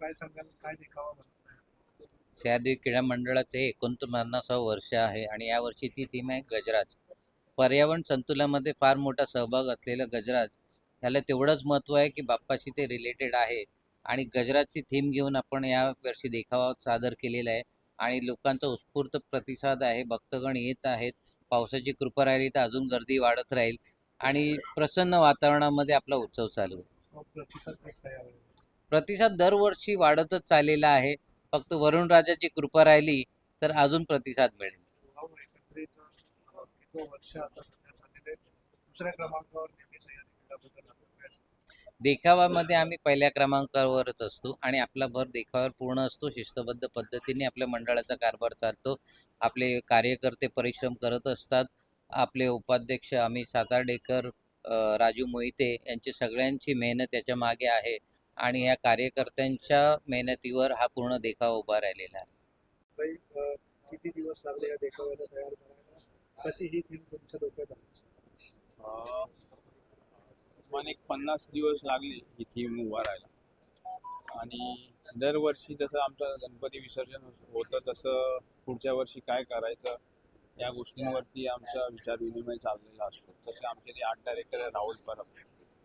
काय सांगाल? काय देखावा? सह्याद्री क्रीडा मंडळाचे एकोणपन्नासावं वर्ष आहे आणि यावर्षी ती थीम आहे गजराज. पर्यावरण संतुलनामध्ये फार मोठा सहभाग असलेलं गजराज ह्याला तेवढंच महत्त्व आहे की बाप्पाशी ते रिलेटेड आहे. आणि गजराजची थीम घेऊन आपण या वर्षी देखावा सादर केलेला आहे. आणि लोकांचा उत्स्फूर्त प्रतिसाद आहे भक्तगण येत आहेत. पावसाची कृपा राहिली तर अजून गर्दी वाढत राहील. आणि प्रसन्न वातावरणामध्ये आपला उत्सव चालू आहे. मग प्रतिसाद दरवर्षी वाढतच चाललेला आहे. फक्त वरुण राजाची कृपा राहिली तर अजून प्रतिसाद मिळेल? देखावामध्ये आम्ही पहिल्या क्रमांकावरच असतो आणि आपला भर देखाव्यावर पूर्ण असतो. शिस्तबद्ध पद्धतीने आपल्या मंडळाचा कारभार चालतो. आपले कार्यकर्ते परिश्रम करत असतात. आपले उपाध्यक्ष अमित सातार्डेकर राजू मोहिते यांची सगळ्यांची मेहनत याच्या मागे आहे. आणि या कार्यकर्त्यांच्या मेहनतीवर हा पूर्ण देखावा उभा राहिलेला आहे. किती दिवस लागले या देखाव्याला तयार करायला? कशी ही थीम तुमच्या डोक्यात आली? एक पन्नास दिवस लागले ही थीम उभा राहायला. आणि दरवर्षी जसं आमचं गणपती विसर्जन होत- होतं तसं पुढच्या वर्षी काय करायचं या गोष्टींवरती आमचा विचार विनिमय चाललेला असतो. तसे आमचे जे आर्ट डायरेक्टर आहे राहुल परब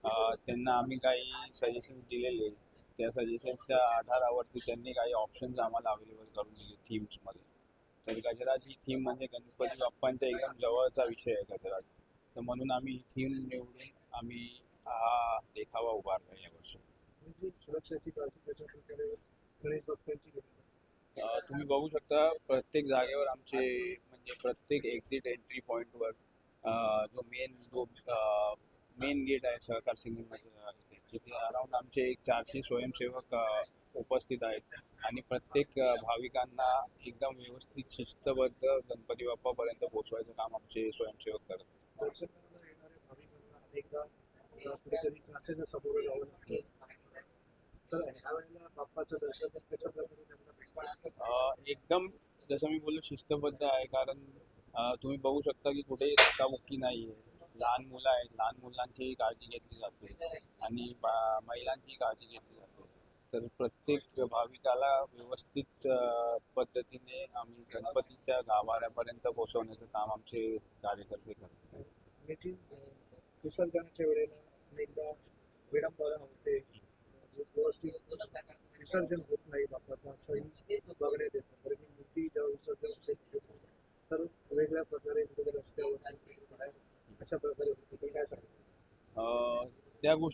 त्यांना आम्ही काही सजेशन दिलेले. त्या सजेशन्सच्या आधारावरती त्यांनी काही ऑप्शन्स आम्हाला अवेलेबल करून दिले थीम्समध्ये तर गजराज ही थीम म्हणजे गणपती बाप्पांच्या एकदम जवळचा विषय आहे गजराज. तर म्हणून आम्ही ही थीम निवडून आम्ही हा देखावा उभारला यावर्षी म्हणजे सुरक्षेची घेतली जाते? अं, तुम्ही बघू शकता प्रत्येक जागेवर आमचे म्हणजे प्रत्येक एक्झिट एंट्री पॉईंटवर जो मेन जो मेन गेट आहे सहकार सिंगमध्ये जिथे अराऊंड आमचे एक चारशे स्वयंसेवक उपस्थित आहेत. आणि प्रत्येक भाविकांना एकदम व्यवस्थित शिस्तबद्ध गणपती बाप्पापर्यंत पोहोचवायचं काम आमचे स्वयंसेवक करतात. एकदम जसं मी बोललो शिस्तबद्ध आहे. कारण तुम्ही बघू शकता की कुठे धक्काबुक्की नाही आहे लहान मुलं आहेत. लहान मुलांचीही काळजी घेतली जाते आणि महिलांचीही काळजी घेतली जाते. तर प्रत्येक भाविकाला व्यवस्थित पद्धतीने आम्ही गणपतीच्या गाभाऱ्यापर्यंत पोहोचवण्याचं काम आमचे कार्यकर्ते करतात. विसर्जनाच्या वेळेला अनेकदा विडंबना होते. म्हणजे व्यवस्थित विसर्जन होत नाही बाप्पाचं असंही बघण्यात येतं. कारण की मूर्ती जेव्हा विसर्जन होते तर वेगळ्या प्रकारे रस्त्यावर बाहेर अशा प्रकारे ते काय सांगतात त्या गोष्टी